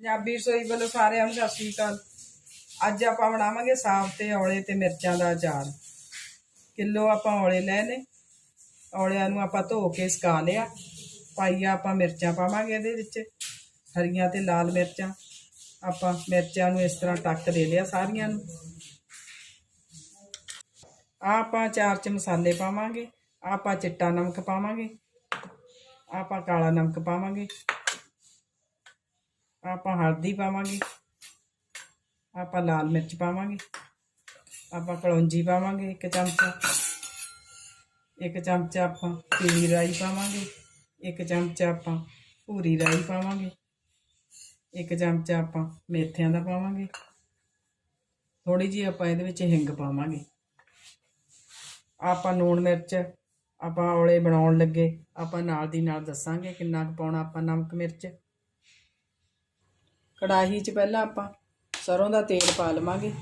ਪੰਜਾਬੀ ਰਸੋਈ ਵੱਲੋਂ ਸਾਰਿਆਂ ਨੂੰ ਸਤਿ ਸ਼੍ਰੀ ਅਕਾਲ। ਅੱਜ ਆਪਾਂ ਬਣਾਵਾਂਗੇ ਸਾਗ ਤੇ ਔਲੇ ਤੇ ਮਿਰਚਾਂ ਦਾ ਅਚਾਰ। ਕਿਲੋ ਆਪਾਂ ਔਲੇ ਲੈ ਲਏ ਔਲਿਆਂ ਨੂੰ ਆਪਾਂ ਧੋ ਕੇ ਸੁਕਾ ਲਿਆ। ਪਾਈਆ ਆਪਾਂ ਮਿਰਚਾਂ ਪਾਵਾਂਗੇ ਇਹਦੇ ਵਿੱਚ। ਹਰੀਆਂ ਤੇ ਲਾਲ ਮਿਰਚਾਂ। ਆਪਾਂ ਮਿਰਚਾਂ ਨੂੰ ਇਸ ਤਰ੍ਹਾਂ ਟੱਕ ਦੇ ਲਿਆ ਸਾਰੀਆਂ ਨੂੰ। ਆਹ ਆਪਾਂ ਚਾਰ ਚ ਮਸਾਲੇ ਪਾਵਾਂਗੇ। ਆਹ ਆਪਾਂ ਚਿੱਟਾ ਨਮਕ ਪਾਵਾਂਗੇ। ਆਪਾਂ ਕਾਲਾ ਨਮਕ ਪਾਵਾਂਗੇ। ਆਪਾਂ ਹਲਦੀ ਪਾਵਾਂਗੇ, ਆਪਾਂ ਲਾਲ ਮਿਰਚ ਪਾਵਾਂਗੇ, ਆਪਾਂ ਕਲੌਂਜੀ ਪਾਵਾਂਗੇ ਇੱਕ ਚਮਚਾ ਇੱਕ ਚਮਚਾ ਆਪਾਂ ਪੀਲੀ ਰਾਈ ਪਾਵਾਂਗੇ, ਇੱਕ ਚਮਚਾ ਆਪਾਂ ਭੂਰੀ ਰਾਈ ਪਾਵਾਂਗੇ, ਇੱਕ ਚਮਚਾ ਆਪਾਂ ਮੇਥਿਆਂ ਦਾ ਪਾਵਾਂਗੇ ਥੋੜੀ ਜਿਹੀ ਆਪਾਂ ਇਹਦੇ ਵਿੱਚ ਹਿੰਗ ਪਾਵਾਂਗੇ। ਆਪਾਂ ਨੂਣ ਮਿਰਚ, ਆਪਾਂ ਔਲੇ ਬਣਾਉਣ ਲੱਗੇ, ਆਪਾਂ ਨਾਲ ਦੀ ਨਾਲ ਦੱਸਾਂਗੇ ਕਿੰਨਾ ਕੁ ਪਾਉਣਾ ਆਪਾਂ ਨਮਕ ਮਿਰਚ। ਕੜਾਹੀ 'ਚ ਪਹਿਲਾਂ ਆਪਾਂ ਸਰੋਂ ਦਾ ਤੇਲ ਪਾ ਲਵਾਂਗੇ।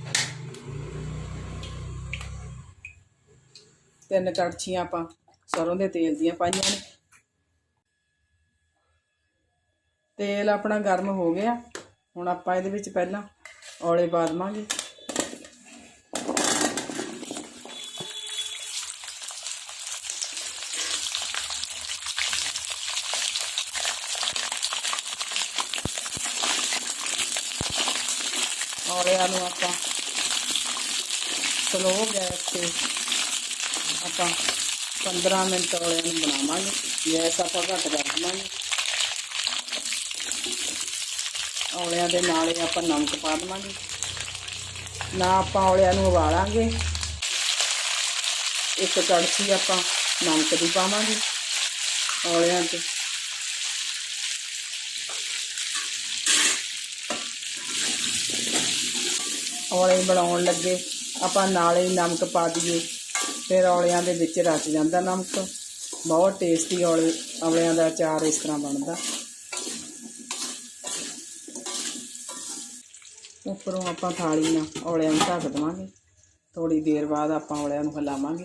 ਤਿੰਨ ਕੜਛੀਆਂ ਆਪਾਂ ਸਰੋਂ ਦੇ ਤੇਲ ਦੀਆਂ ਪਾਈਆਂ ਨੇ। ਤੇਲ ਆਪਣਾ ਗਰਮ ਹੋ ਗਿਆ। ਹੁਣ ਆਪਾਂ ਇਹਦੇ ਵਿੱਚ ਪਹਿਲਾਂ ਔਲੇ ਪਾ ਦੇਵਾਂਗੇ। ਔਲਿਆਂ ਨੂੰ ਆਪਾਂ। ਸਲੋ ਗੈਸ ਤੇ ਆਪਾਂ 15 ਮਿੰਟ ਔਲਿਆਂ ਨੂੰ ਬਣਾਵਾਂਗੇ। ਗੈਸ ਆਪਾਂ ਘੱਟ ਕਰ ਦੇਵਾਂਗੇ। ਔਲਿਆਂ ਦੇ ਨਾਲ ਹੀ ਆਪਾਂ ਨਮਕ ਪਾ ਦੇਵਾਂਗੇ। ਨਾ ਆਪਾਂ ਔਲਿਆਂ ਨੂੰ ਉਬਾਲਾਂਗੇ। ਇੱਕ ਕੜਛੀ ਆਪਾਂ ਨਮਕ ਦੀ ਪਾਵਾਂਗੇ। ਔਲਿਆਂ ਤੇ ਔਲੇ ਬਣਾਉਣ ਲੱਗੇ, ਆਪਾਂ ਨਾਲੇ ਹੀ ਨਮਕ ਪਾ ਦਈਏ, ਫਿਰ ਔਲਿਆਂ ਦੇ ਵਿੱਚ ਰਚ ਜਾਂਦਾ ਨਮਕ। ਬਹੁਤ ਟੇਸਟੀ ਔਲੇ, ਔਲਿਆਂ ਦਾ ਅਚਾਰ ਇਸ ਤਰ੍ਹਾਂ ਬਣਦਾ। ਉੱਪਰੋਂ ਆਪਾਂ ਥਾਲੀ ਨਾਲ ਔਲਿਆਂ ਨੂੰ ਢੱਕ ਦੇਵਾਂਗੇ। ਥੋੜੀ ਦੇਰ ਬਾਅਦ ਆਪਾਂ ਔਲਿਆਂ ਨੂੰ ਹਿਲਾਵਾਂਗੇ।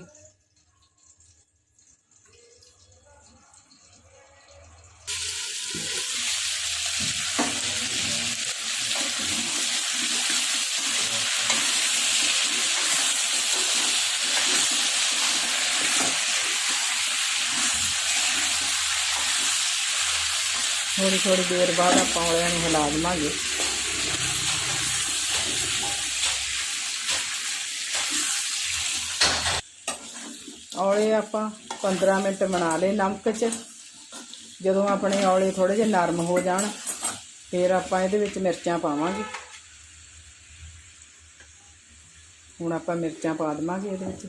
ਥੋੜੀ ਥੋੜੀ ਦੇਰ ਬਾਅਦ ਆਪਾਂ ਔਲਿਆਂ ਨੂੰ ਹਿਲਾ ਦੇਵਾਂਗੇ। ਔਲੇ ਆਪਾਂ 15 ਮਿੰਟ ਬਣਾ ਲਏ ਨਮਕ 'ਚ। ਜਦੋਂ ਆਪਣੇ ਔਲੇ ਥੋੜੇ ਜਿਹੇ ਨਰਮ ਹੋ ਜਾਣ, ਫਿਰ ਆਪਾਂ ਇਹਦੇ ਵਿੱਚ ਮਿਰਚਾਂ ਪਾਵਾਂਗੇ। ਹੁਣ ਆਪਾਂ ਮਿਰਚਾਂ ਪਾ ਦੇਵਾਂਗੇ ਇਹਦੇ ਵਿੱਚ।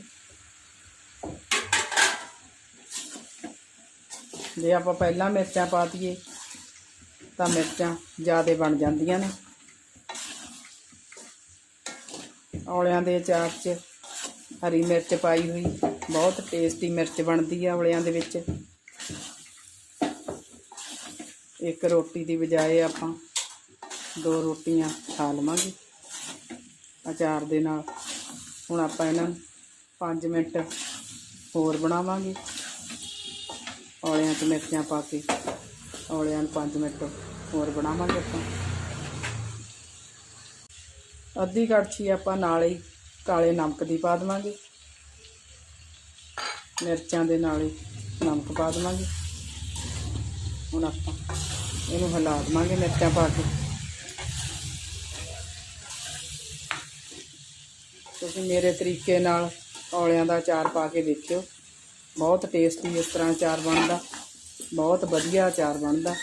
ਜੇ ਆਪਾਂ ਪਹਿਲਾਂ ਮਿਰਚਾਂ ਪਾ ਦਈਏ ਤਾਂ ਮਿਰਚਾਂ ਜ਼ਿਆਦਾ ਬਣ ਜਾਂਦੀਆਂ ਨੇ। ਔਲਿਆਂ ਦੇ ਅਚਾਰ 'ਚ ਹਰੀ ਮਿਰਚ ਪਾਈ ਹੋਈ, ਬਹੁਤ ਟੇਸਟੀ ਮਿਰਚ ਬਣਦੀ ਆ ਔਲਿਆਂ ਦੇ ਵਿੱਚ। ਇੱਕ ਰੋਟੀ ਦੀ ਬਜਾਏ ਆਪਾਂ ਦੋ ਰੋਟੀਆਂ ਖਾ ਲਵਾਂਗੇ ਅਚਾਰ ਦੇ ਨਾਲ। ਹੁਣ ਆਪਾਂ ਇਹਨਾਂ ਨੂੰ 5 ਮਿੰਟ ਹੋਰ ਬਣਾਵਾਂਗੇ। ਔਲਿਆਂ 'ਚ ਮਿਰਚਾਂ ਪਾ ਕੇ ਔਲਿਆਂ ਨੂੰ 5 ਮਿੰਟ ਹੋਰ ਬਣਾਵਾਂਗੇ ਆਪਾਂ। ਅੱਧੀ ਕੜਛੀ ਆਪਾਂ ਨਾਲ ਹੀ ਕਾਲੇ ਨਮਕ ਦੀ ਪਾ ਦੇਵਾਂਗੇ। ਮਿਰਚਾਂ ਦੇ ਨਾਲ ਹੀ ਨਮਕ ਪਾ ਦੇਵਾਂਗੇ। ਹੁਣ ਆਪਾਂ ਇਹਨੂੰ ਹਿਲਾ ਦੇਵਾਂਗੇ ਮਿਰਚਾਂ ਪਾ ਕੇ। ਤੁਸੀਂ ਮੇਰੇ ਤਰੀਕੇ ਨਾਲ ਔਲਿਆਂ ਦਾ ਅਚਾਰ ਪਾ ਕੇ ਦੇਖਿਓ। ਬਹੁਤ ਟੇਸਟੀ ਇਸ ਤਰ੍ਹਾਂ ਅਚਾਰ ਬਣਦਾ। ਬਹੁਤ ਵਧੀਆ ਅਚਾਰ ਬਣਦਾ।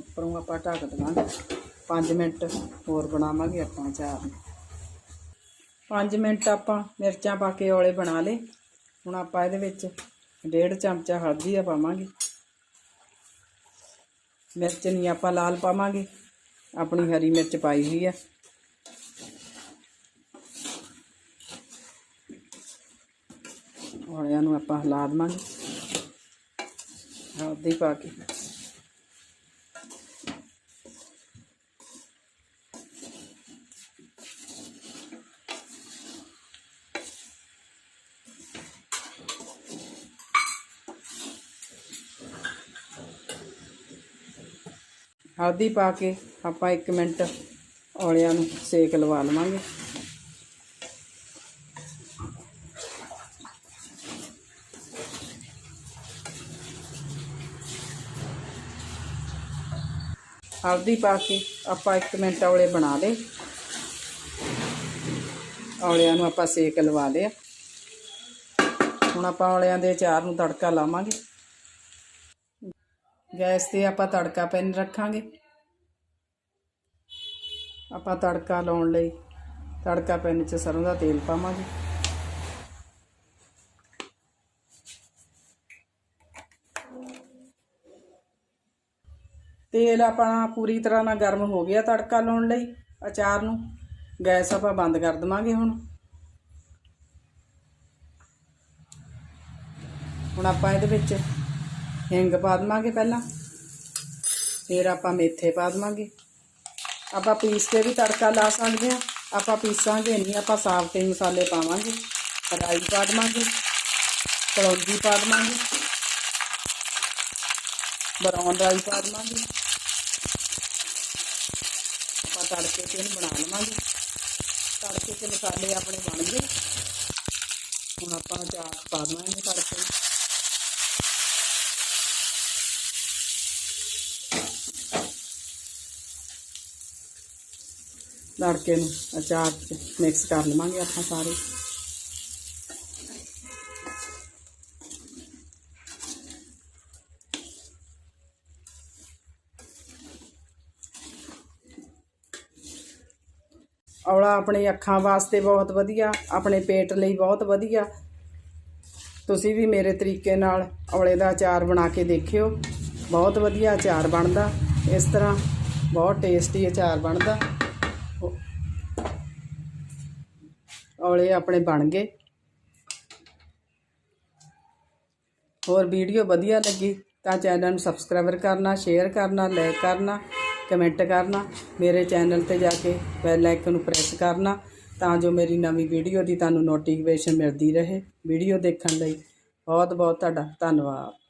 ਉੱਪਰੋਂ ਆਪਾਂ ਢੱਕ ਦੇਵਾਂਗੇ। 5 ਮਿੰਟ ਹੋਰ ਬਣਾਵਾਂਗੇ ਆਪਾਂ ਚਾਰ ਨੂੰ। 5 ਮਿੰਟ ਆਪਾਂ ਮਿਰਚਾਂ ਪਾ ਕੇ ਔਲੇ ਬਣਾ ਲਏ। ਹੁਣ ਆਪਾਂ ਇਹਦੇ ਵਿੱਚ ਡੇਢ ਚਮਚਾ ਹਲਦੀ ਦਾ ਪਾਵਾਂਗੇ। ਮਿਰਚ ਨਹੀਂ ਆਪਾਂ ਲਾਲ ਪਾਵਾਂਗੇ। ਆਪਣੀ ਹਰੀ ਮਿਰਚ ਪਾਈ ਹੋਈ ਆ। ਔਲਿਆਂ ਨੂੰ ਆਪਾਂ ਹਿਲਾ ਦੇਵਾਂਗੇ। ਹਲਦੀ ਪਾ ਕੇ। ਹਲਦੀ ਪਾ ਕੇ ਆਪਾਂ 1 ਮਿੰਟ ਔਲਿਆਂ ਨੂੰ ਸੇਕ ਲਵਾ ਲਵਾਂਗੇ। ਹਲਦੀ ਪਾ ਕੇ ਆਪਾਂ 1 ਮਿੰਟ ਔਲੇ ਬਣਾ ਲਏ। ਔਲਿਆਂ ਨੂੰ ਆਪਾਂ ਸੇਕ ਲਵਾ ਲਿਆ। ਹੁਣ ਆਪਾਂ ਔਲਿਆਂ ਦੇ ਅਚਾਰ ਨੂੰ ਤੜਕਾ ਲਾਵਾਂਗੇ। ਗੈਸ ਤੇ ਆਪਾਂ ਤੜਕਾ ਪੈਨ ਰੱਖਾਂਗੇ। ਆਪਾਂ ਤੜਕਾ ਲਾਉਣ ਲਈ ਤੜਕਾ ਪੈਨ 'ਚ ਸਰੋਂ ਦਾ ਤੇਲ ਪਾਵਾਂਗੇ। ਤੇਲ ਆਪਣਾ ਪੂਰੀ ਤਰ੍ਹਾਂ ਨਾਲ ਗਰਮ ਹੋ ਗਿਆ ਤੜਕਾ ਲਾਉਣ ਲਈ ਅਚਾਰ ਨੂੰ। ਗੈਸ ਆਪਾਂ ਬੰਦ ਕਰ ਦਵਾਂਗੇ ਹੁਣ। ਹੁਣ ਆਪਾਂ ਇਹਦੇ ਵਿੱਚ ਹਿੰਗ ਪਾ ਦਵਾਂਗੇ ਪਹਿਲਾਂ। ਫਿਰ ਆਪਾਂ ਮੇਥੇ ਪਾ ਦਵਾਂਗੇ। ਆਪਾਂ ਪੀਸ ਕੇ ਵੀ ਤੜਕਾ ਲਾ ਸਕਦੇ ਆ ਆਪਾਂ ਪੀਸਾਂਗੇ ਨਹੀਂ, ਆਪਾਂ ਸਾਫ਼ ਤੇ ਮਸਾਲੇ ਪਾਵਾਂਗੇ। ਰਾਈ ਪਾ ਦਵਾਂਗੇ। ਕਲੌਂਜੀ ਪਾ ਦਵਾਂਗੇ। ਬਰਾਉਨ ਰਾਈ ਪਾ ਦਵਾਂਗੇ। ਆਪਾਂ ਤੜਕੇ ਤੇ ਇਹਨੂੰ ਬਣਾ ਲਵਾਂਗੇ। ਤੜਕੇ ਤੇ ਮਸਾਲੇ ਆਪਣੇ ਬਣ ਗਏ। ਹੁਣ ਆਪਾਂ ਚਾਰ ਪਾ ਦਵਾਂਗੇ ਤੜਕੇ। ਤੜਕੇ ਨੂੰ ਅਚਾਰ ਚ ਮਿਕਸ ਕਰ ਲਵਾਂਗੇ ਆਪਾਂ ਸਾਰੇ। ਔਲਾ ਆਪਣੇ ਅੱਖਾਂ ਵਾਸਤੇ ਬਹੁਤ ਵਧੀਆ, ਆਪਣੇ ਪੇਟ ਲਈ ਬਹੁਤ ਵਧੀਆ। ਤੁਸੀਂ ਵੀ ਮੇਰੇ ਤਰੀਕੇ ਨਾਲ ਔਲੇ ਦਾ ਅਚਾਰ ਬਣਾ ਕੇ ਦੇਖਿਓ। ਬਹੁਤ ਵਧੀਆ ਅਚਾਰ ਬਣਦਾ। ਇਸ ਤਰ੍ਹਾਂ ਬਹੁਤ ਟੇਸਟੀ ਅਚਾਰ ਬਣਦਾ। ਔਲੇ ਆਪਣੇ ਬਣ ਗਏ। ਹੋਰ ਵੀਡੀਓ ਵਧੀਆ ਲੱਗੀ ਤਾਂ ਚੈਨਲ ਨੂੰ ਸਬਸਕ੍ਰਾਈਬਰ ਕਰਨਾ, ਸ਼ੇਅਰ ਕਰਨਾ, ਲਾਈਕ ਕਰਨਾ, ਕਮੈਂਟ ਕਰਨਾ, ਮੇਰੇ ਚੈਨਲ ਤੇ ਜਾ ਕੇ ਬੈਲ ਆਈਕਨ ਨੂੰ ਪ੍ਰੈਸ ਕਰਨਾ ਤਾਂ ਜੋ ਮੇਰੀ ਨਵੀਂ ਵੀਡੀਓ ਦੀ ਤੁਹਾਨੂੰ ਨੋਟੀਫਿਕੇਸ਼ਨ ਮਿਲਦੀ ਰਹੇ। ਵੀਡੀਓ ਦੇਖਣ ਲਈ ਬਹੁਤ ਬਹੁਤ ਤੁਹਾਡਾ ਧੰਨਵਾਦ।